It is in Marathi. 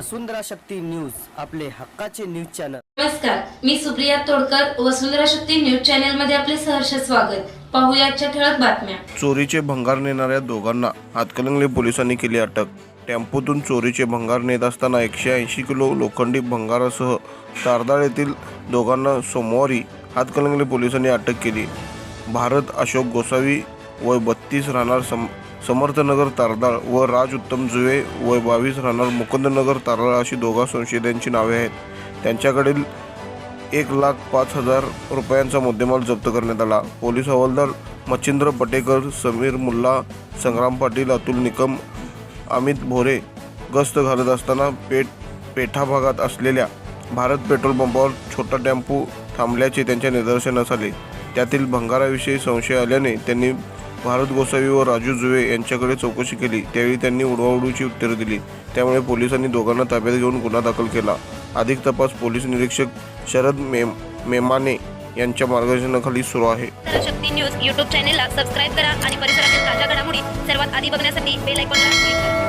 वसुंधरा शक्ती न्यूज आपले हक्काचे न्यूज चॅनल. नमस्कार मी सुप्रिया तोडकर वसुंधरा शक्ती न्यूज चॅनलमध्ये आपले सहर्ष स्वागत. पाहूया आजच्या ठळक बातम्या. चोरीचे भंगार नेणाऱ्या दोघांना हातकणंगले पोलिसांनी केली अटक. टेम्पोतून चोरीचे भंगार नेत असताना एकशे ऐंशी किलो लोखंडी भंगारासह तारदाळ येथील दोघांना सोमवारी हातकणंगले पोलिसांनी अटक केली. भारत अशोक गोसावी वय बत्तीस राहणार सम समर्थनगर तारदाळ व राज उत्तम जुवे वय बावीस राहणार मुकुंदनगर तारदाळ अशी दोघा संशयितांची नावे आहेत. त्यांच्याकडील एक लाख पाच हजार रुपयांचा मुद्देमाल जप्त करण्यात आला. पोलीस हवालदार मच्छिंद्र पटेकर समीर मुल्ला संग्राम पाटील अतुल निकम अमित भोरे गस्त घालत असताना पेठ पेठा भागात असलेल्या भारत पेट्रोल पंपावर छोटा टेम्पो थांबल्याचे त्यांच्या निदर्शनास आले. त्यातील भंगाराविषयी संशय आल्याने त्यांनी भारत गोसावी व राजू जुवे यांच्याकडे चौकशी केली. त्यावेळी त्यांनी उडवाउडूची उत्तरे दिली. त्यामुळे पोलिसांनी दोघांना ताब्यात घेऊन गुन्हा दाखल केला. अधिक तपास पोलीस निरीक्षक शरद मेम मेमाने यांच्या मार्गदर्शनाखाली सुरू आहे. शक्ती न्यूज यूट्यूब चॅनेलला सबस्क्राईब करा आणि परिसरातील ताज्या घडामोडी सर्वात आधी बघण्यासाठी बेल आयकॉनला क्लिक करा.